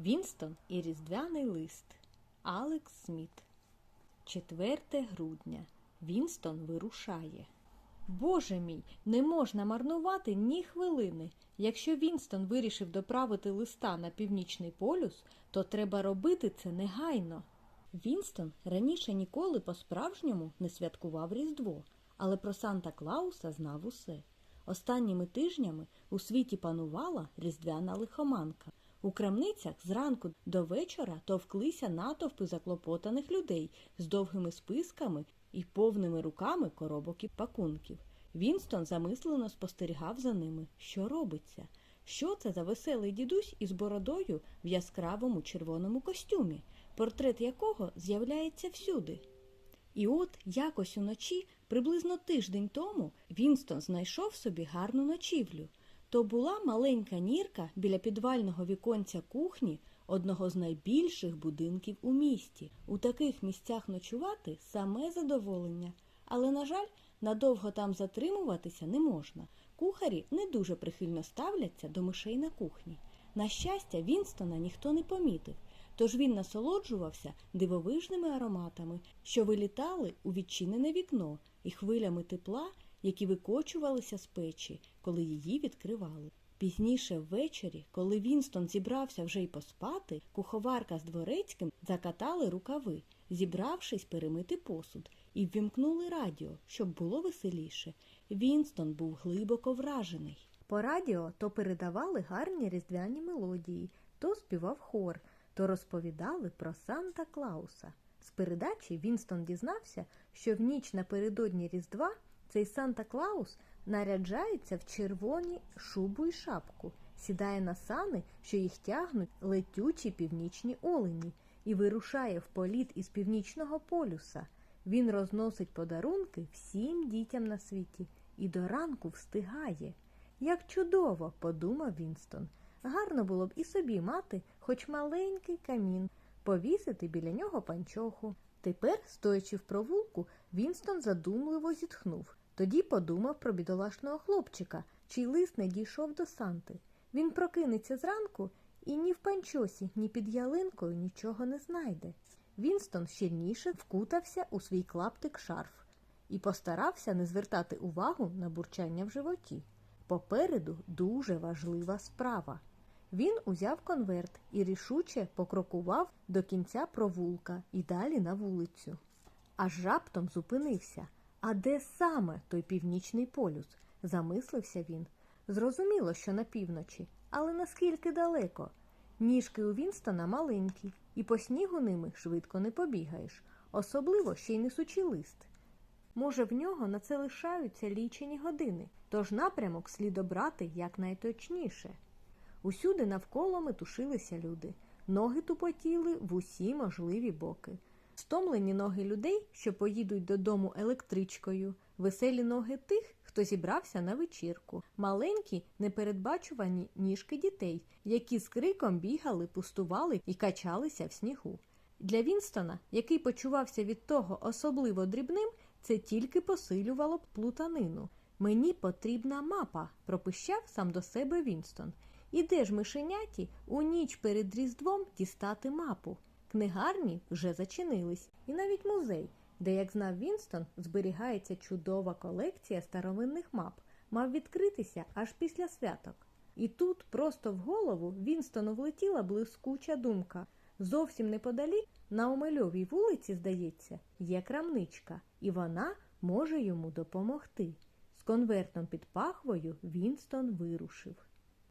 Вінстон і Різдвяний лист. Алекс Сміт. 4 грудня. Вінстон вирушає. Боже мій, не можна марнувати ні хвилини. Якщо Вінстон вирішив доправити листа на північний полюс, то треба робити це негайно. Вінстон раніше ніколи по-справжньому не святкував Різдво, але про Санта Клауса знав усе. Останніми тижнями у світі панувала різдвяна лихоманка. У крамницях зранку до вечора товклися натовпи заклопотаних людей з довгими списками і повними руками коробок і пакунків. Вінстон замислено спостерігав за ними, що робиться. Що це за веселий дідусь із бородою в яскравому червоному костюмі, портрет якого з'являється всюди. І от якось уночі, приблизно тиждень тому, Вінстон знайшов собі гарну ночівлю. То була маленька нірка біля підвального віконця кухні одного з найбільших будинків у місті. У таких місцях ночувати саме задоволення. Але, на жаль, надовго там затримуватися не можна. Кухарі не дуже прихильно ставляться до мишей на кухні. На щастя, Вінстона ніхто не помітив, тож він насолоджувався дивовижними ароматами, що вилітали у відчинене вікно і хвилями тепла, які викочувалися з печі, коли її відкривали. Пізніше ввечері, коли Вінстон зібрався вже й поспати, куховарка з дворецьким закатали рукави, зібравшись перемити посуд, і ввімкнули радіо, щоб було веселіше. Вінстон був глибоко вражений. По радіо то передавали гарні різдвяні мелодії, то співав хор, то розповідали про Санта Клауса. З передачі Вінстон дізнався, що в ніч напередодні Різдва цей Санта Клаус наряджається в червоні шубу і шапку, сідає на сани, що їх тягнуть летючі північні олені, і вирушає в політ із північного полюса. Він розносить подарунки всім дітям на світі і до ранку встигає. Як чудово, подумав Вінстон. Гарно було б і собі мати хоч маленький камін, повісити біля нього панчоху. Тепер, стоячи в провулку, Вінстон задумливо зітхнув. Тоді подумав про бідолашного хлопчика, чий лист не дійшов до Санти. Він прокинеться зранку і ні в панчосі, ні під ялинкою нічого не знайде. Вінстон щільніше вкутався у свій клаптик шарф і постарався не звертати увагу на бурчання в животі. Попереду дуже важлива справа. Він узяв конверт і рішуче покрокував до кінця провулка і далі на вулицю. Аж раптом зупинився. А де саме той північний полюс? замислився він. Зрозуміло, що на півночі, але наскільки далеко? Ніжки у Вінстона маленькі, і по снігу ними швидко не побігаєш, особливо ще й несучи лист. Може, в нього на це лишаються лічені години, тож напрямок слід обрати якнайточніше. Усюди навколо метушилися люди, ноги тупотіли в усі можливі боки. Стомлені ноги людей, що поїдуть додому електричкою, веселі ноги тих, хто зібрався на вечірку, маленькі, непередбачувані ніжки дітей, які з криком бігали, пустували і качалися в снігу. Для Вінстона, який почувався від того особливо дрібним, це тільки посилювало б плутанину. Мені потрібна мапа, пропищав сам до себе Вінстон. І де ж мишеняті у ніч перед Різдвом дістати мапу? Книгарні вже зачинились, і навіть музей, де, як знав Вінстон, зберігається чудова колекція старовинних мап, мав відкритися аж після святок. І тут, просто в голову, Вінстону влетіла блискуча думка. Зовсім неподалік, на Омельовій вулиці, здається, є крамничка, і вона може йому допомогти. З конвертом під пахвою Вінстон вирушив.